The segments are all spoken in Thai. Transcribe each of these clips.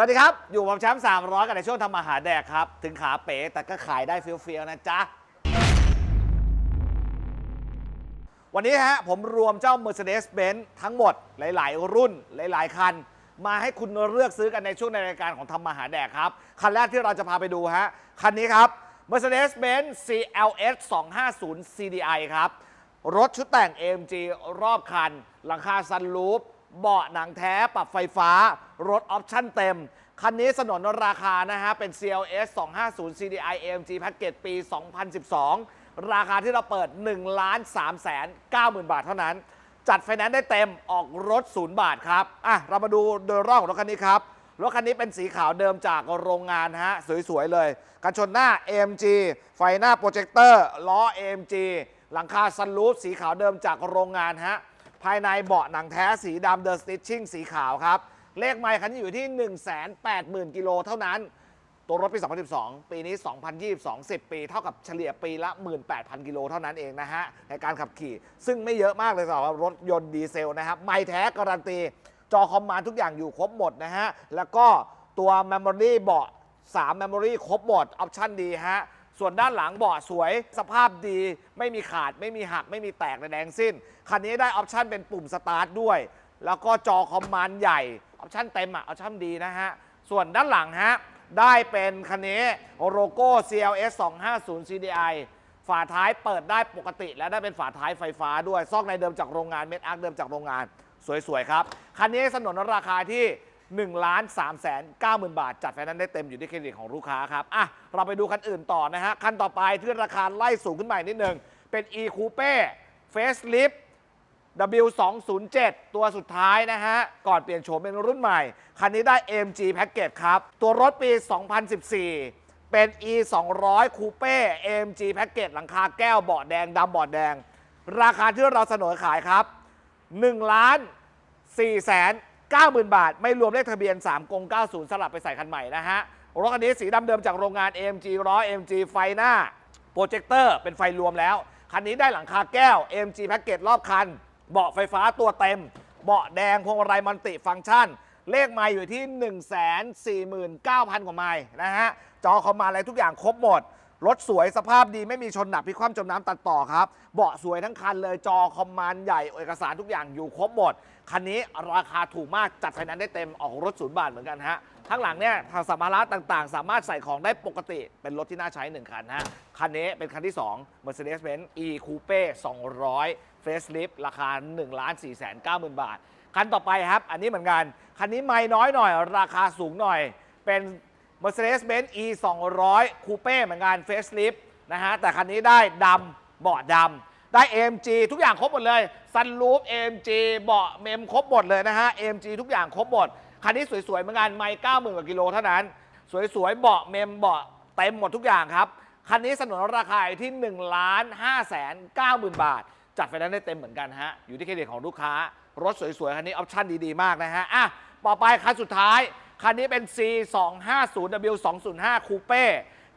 สวัสดีครับ อยู่กับแชมป์300กันในช่วงทำอาหารแดกครับ ถึงขาเป๋แต่ก็ขายได้เฟี้ยวๆนะจ๊ะ วันนี้ฮะผมรวมเจ้า Mercedes-Benz ทั้งหมดหลาย ๆ รุ่นหลาย ๆ คัน มาให้คุณเลือกซื้อกันในช่วงในรายการของทำมาหาแดกครับ คันแรกที่เราจะพาไปดูฮะ คันนี้ครับ Mercedes-Benz CLS 250 CDI ครับ รถชุดแต่ง AMG รอบคันหลังคาซันรูฟ เบาะหนังแท้ปรับไฟฟ้า รถออปชั่นเต็ม คันนี้สนนราคานะฮะ เป็น CLS 250 CDI AMG แพ็กเกจปี 2012 ราคาที่เราเปิด1ล้าน3แสน9หมื่นบาทเท่านั้น จัดไฟแนนซ์ได้เต็มออกรถศูนย์บาทครับ อะ เรามาดูโดยรอบของรถคันนี้ครับ รถคันนี้เป็นสีขาวเดิมจากโรงงานฮะ สวย ๆ เลยกันชนหน้า AMG ไฟหน้าโปรเจคเตอร์ล้อ AMG หลังคาซันรูฟสีขาวเดิมจากโรงงานฮะ ภายในเบาะหนังแท้สีดำเดอะสติชชิ่งสีขาวครับ เลขไมล์คันนี้อยู่ที่ 180,000 กิโลเท่านั้น ตัวรถปี 2012 ปีนี้ 2022 10 ปี เท่ากับเฉลี่ยปีละ 18,000 กิโลเท่านั้นเองนะฮะ ในการขับขี่ ซึ่งไม่เยอะมากเลยสำหรับรถยนต์ดีเซลนะครับ ไม่แท้การันตี จอคอมมานทุกอย่างอยู่ครบหมดนะฮะ แล้วก็ตัว Memory เบาะ3 Memory ครบหมด ออปชั่นดีฮะ ส่วนด้านหลังเบาะสวยสภาพดี ไม่มีขาดไม่มีหักไม่มีแตกใดๆทั้งสิ้น คันนี้ได้ออปชั่นเป็นปุ่มสตาร์ทด้วย แล้วก็จอคอมมานด์ใหญ่ออปชั่นเต็มอะออปชั่นดีนะฮะ ส่วนด้านหลังฮะ ได้เป็นคันนี้โลโก้ CLS 250 CDI ฝาท้ายเปิดได้ปกติ และได้เป็นฝาท้ายไฟฟ้าด้วย ซอกในเดิมจากโรงงานเม็ดอาร์คเดิมจากโรงงาน สวยๆครับ คันนี้สนนราคาที่ 1ล้าน3แสน9หมื่นบาท จัดไฟแนนซ์ได้เต็มอยู่ที่เครดิตของลูกค้าครับอะเราไปดูคันอื่นต่อนะฮะ คันต่อไปที่ราคาไล่สูงขึ้นใหม่นิดนึง เป็น e coupe facelift W207 ตัวสุดท้ายนะฮะ ก่อนเปลี่ยนโฉมเป็นรุ่นใหม่ คันนี้ได้ AMG Package ครับ ตัวรถปี 2014 เป็น E 200 Coupe AMG Package หลังคาแก้วเบาะแดงดำเบาะแดง ราคาที่เราเสนอขายครับ1ล้าน4แสน 9หมื่นบาท ไม่รวมเลขทะเบียน 3กง90 สลับไปใส่คันใหม่นะฮะ รถคันนี้สีดำเดิมจากโรงงาน AMG ล้อ AMG ไฟหน้า โปรเจคเตอร์ เป็นไฟรวมแล้ว คันนี้ได้หลังคาแก้ว AMG แพ็กเกจรอบคัน เบาะไฟฟ้าตัวเต็ม เบาะแดงพวงมาลัยมัลติฟังก์ชัน เลขไมล์อยู่ที่ 149,000 กว่าไมล์นะฮะ จอคอมมานด์อะไรทุกอย่างครบหมด รถสวยสภาพดีไม่มีชนหนักพลิกคว่ำจมน้ำตัดต่อครับ เบาะสวยทั้งคันเลยจอคอมมานด์ใหญ่เอกสารทุกอย่างอยู่ครบหมด คันนี้ราคาถูกมากจัดไฟแนนซ์ได้เต็มออกรถศูนย์บาทเหมือนกันฮะข้างหลังเนี่ยทางสัมภาระต่างๆ สามารถใส่ของได้ปกติเป็นรถที่น่าใช้ 1 คันฮะ คันนี้เป็นคันที่ 2 Mercedes-Benz E Coupe 200 Facelift ราคา1ล้าน4แสน9หมื่นบาท คันต่อไปครับ อันนี้เหมือนกัน คันนี้ไม่น้อยหน่อย ราคาสูงหน่อย เป็น Mercedes-Benz E 200 Coupe เหมือนกัน Facelift นะฮะ แต่คันนี้ได้ดำเบาะดำได้ AMG ทุกอย่างครบหมดเลยซันรูฟ AMG เบาะเมมครบหมดเลยนะฮะ AMG ทุกอย่างครบหมด คันนี้สวยๆเหมือนกันไม่เก้าหมื่นกว่ากิโลเท่านั้น สวยๆเบาะเมมเบาะเต็มหมดทุกอย่างครับ คันนี้สนนราคาที่1ล้าน5แสน9หมื่นบาท จัดไฟแนนซ์ได้เต็มเหมือนกันฮะอยู่ที่เครดิตของลูกค้ารถสวยๆคันนี้ออปชั่นดีๆมากนะฮะอะต่อไปคันสุดท้าย คันนี้เป็น C 2 5 0 W 2 0 5 Coupe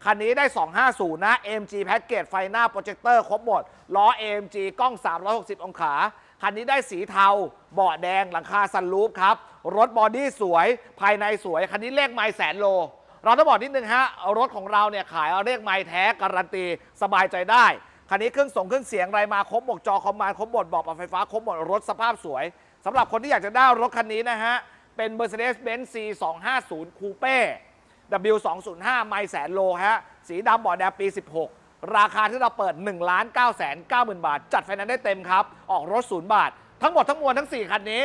คันนี้ได้ 250 นะ AMG แพ็กเกจไฟหน้าโปรเจคเตอร์ครบหมด ล้อ AMG กล้อง 360 องศา คันนี้ได้สีเทา เบาะแดง หลังคาซันรูฟครับ รถบอดี้สวย ภายในสวย คันนี้เลขไมล์แสนโล เราต้องบอกนิดนึงฮะ รถของเราเนี่ยขายเอาเลขไมล์แท้การันตี สบายใจได้ คันนี้เครื่องส่งเครื่องเสียงไรมาครบหมดจอคอมมานด์ครบหมดเบอกปรับไฟฟ้าครบหมดรถสภาพสวยสำหรับคนที่อยากจะได้รถคันนี้นะฮะ เป็น Mercedes-Benz C 250 Coupe W205 ไมล์แสนโลฮะ สีดำบอดแดงปี 16 ราคาที่เราเปิด1ล้าน9แสน9หมื่นบาท จัดไฟแนนซ์ได้เต็มครับ ออกรถศูนย์บาท ทั้งหมดทั้งมวลทั้ง 4 คันนี้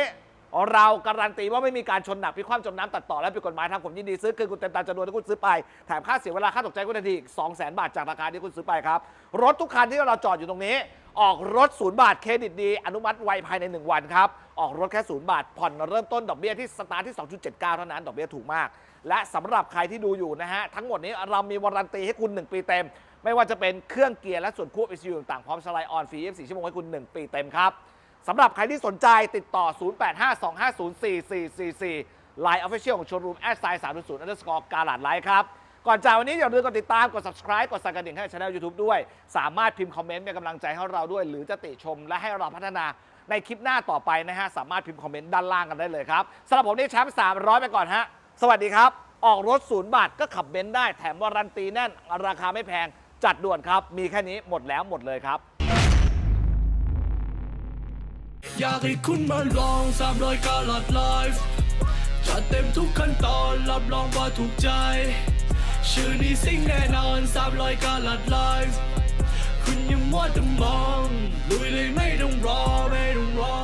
เราการันตีว่าไม่มีการชนหนักพิคว่ำจมน้ำตัดต่อและผิดกฎหมายทางผมยินดีซื้อ คืนคุณเต็มตามจำนวนที่คุณซื้อไป แถมค่าเสียเวลาค่าตกใจคุณทันทีอีก2 0 0 0 0 0 บาทจากราคาที่คุณซื้อไปครับ รถทุกคันที่เราจอดอยู่ตรงนี้ ออกรถศูนย์บาทเครดิตดี อนุมัติไวภายใน 1 วันครับ ออกรถแค่ศูนย์บาท ผ่อนเริ่มต้นดอกเบี้ยที่สตาร์ทที่ 2.79 เท่านั้น ดอกเบี้ยถูกมาก และสำหรับใครที่ดูอยู่นะฮะ ทั้งหมดนี้เรามีวารันตีให้คุณ 1 ปีเต็ม ไม่ว่าจะเป็นเครื่องเกียร์และส่วนควบ ECU ต่างๆพร้อมสไลด์ออนฟรี24ชั่วโมงให้คุณ 1 ปีเต็มครับสำหรับใครที่สนใจติดต่อ 0852504444 Line Official ของโชว์รูมแอดไซน์3 0 underscore กาลาดไลท์ครับ ก่อนจากวันนี้อย่าลืมกดติดตาม กด subscribe กดสั่นกระดิ่งให้ช่อง YouTube ด้วย สามารถพิมพ์คอมเมนต์เป็นกำลังใจให้เราด้วย หรือจะติชมและให้เราพัฒนาในคลิปหน้าต่อไปนะฮะ สามารถพิมพ์คอมเมนต์ด้านล่างกันได้เลยครับสำหรับผมนี่แชมป์300 ไปก่อนฮะ สวัสดีครับ ออกรถศูนย์บาทก็ขับเบนซ์ได้ แถมวารันตีแน่น ราคาไม่แพง จัดด่วนครับ มีแค่นี้หมดแล้วหมดเลยครับ อยากให้คุณมาลองสามร้อยกาลัดไลฟ์จัดเต็มทุกขั้นตอนรับรองว่าถูกใจ ชื่อนี้สิ่งแน่นอนสามร้อยกาลัดไลฟ์คุณอยังมัวแต่มองลุยเลยไม่ต้องรอไม่ต้องรอ